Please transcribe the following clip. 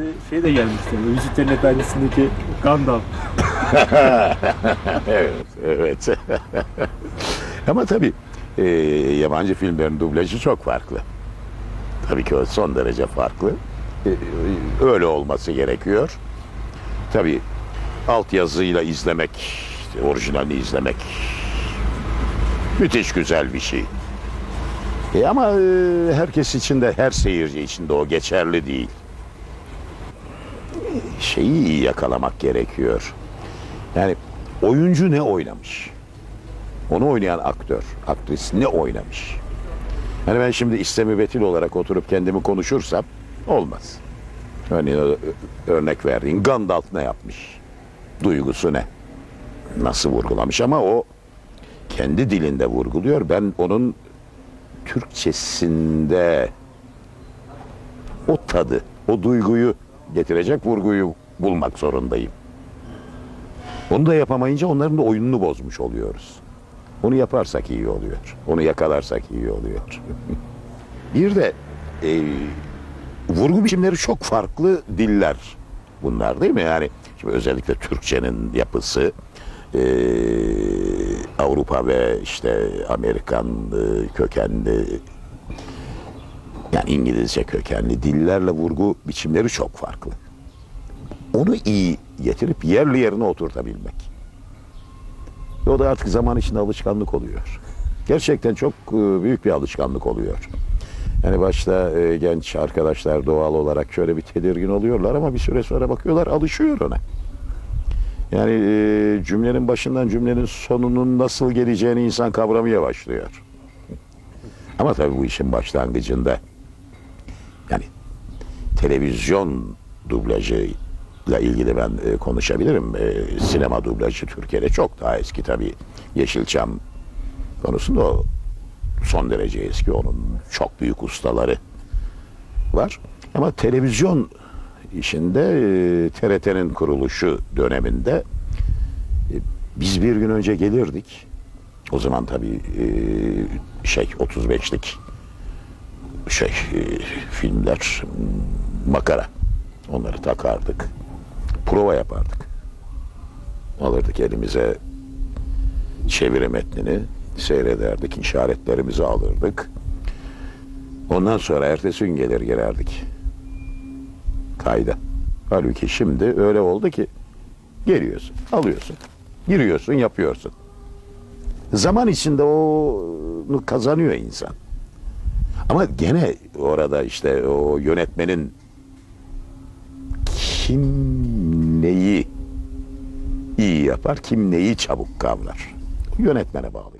Bize şey de gelmişti. Yüzüklerin Efendisi'ndeki Gandalf. evet, evet. Ama tabii e, yabancı filmlerin dublajı çok farklı. Tabii ki o son derece farklı. E, e, öyle olması gerekiyor. Tabii altyazıyla izlemek, orijinalini izlemek müthiş güzel bir şey. E ama e, herkes için de, her seyirci için de o geçerli değil. Şeyi iyi yakalamak gerekiyor. Yani oyuncu ne oynamış? Onu oynayan aktör, aktris ne oynamış? Yani ben şimdi İstemi Betil olarak oturup kendimi konuşursam olmaz. Örneğin örnek verdiğin Gandalf ne yapmış? Duygusu ne? Nasıl vurgulamış ama o kendi dilinde vurguluyor. Ben onun Türkçesinde o tadı, o duyguyu getirecek vurguyu bulmak zorundayım. Onu da yapamayınca onların da oyununu bozmuş oluyoruz. Onu yaparsak iyi oluyor. Onu yakalarsak iyi oluyor. Bir de e, vurgu biçimleri çok farklı diller bunlar değil mi? Yani şimdi özellikle Türkçenin yapısı e, Avrupa ve işte Amerikan e, kökenli yani İngilizce kökenli dillerle vurgu biçimleri çok farklı onu iyi getirip yerli yerine oturtabilmek. O da artık zaman içinde alışkanlık oluyor. Gerçekten çok e, büyük bir alışkanlık oluyor. Yani başta e, genç arkadaşlar doğal olarak şöyle bir tedirgin oluyorlar ama bir süre sonra bakıyorlar alışıyor ona. Yani e, cümlenin başından cümlenin sonunun nasıl geleceğini insan kavramaya başlıyor. Ama tabii bu işin başlangıcında televizyon dublajı ile ilgili ben e, konuşabilirim. E, sinema dublajı Türkiye'de çok daha eski tabii. Yeşilçam konusunda o son derece eski. Onun çok büyük ustaları var. Ama televizyon işinde e, TRT'nin kuruluşu döneminde e, biz bir gün önce gelirdik. O zaman tabii e, şey 35'lik şey e, filmler makara. Onları takardık. Prova yapardık. Alırdık elimize çeviri metnini seyrederdik. işaretlerimizi alırdık. Ondan sonra ertesi gün gelir girerdik. Kayda. Halbuki şimdi öyle oldu ki geliyorsun, alıyorsun, giriyorsun, yapıyorsun. Zaman içinde onu kazanıyor insan. Ama gene orada işte o yönetmenin kim neyi iyi yapar, kim neyi çabuk kavrar. Yönetmene bağlı.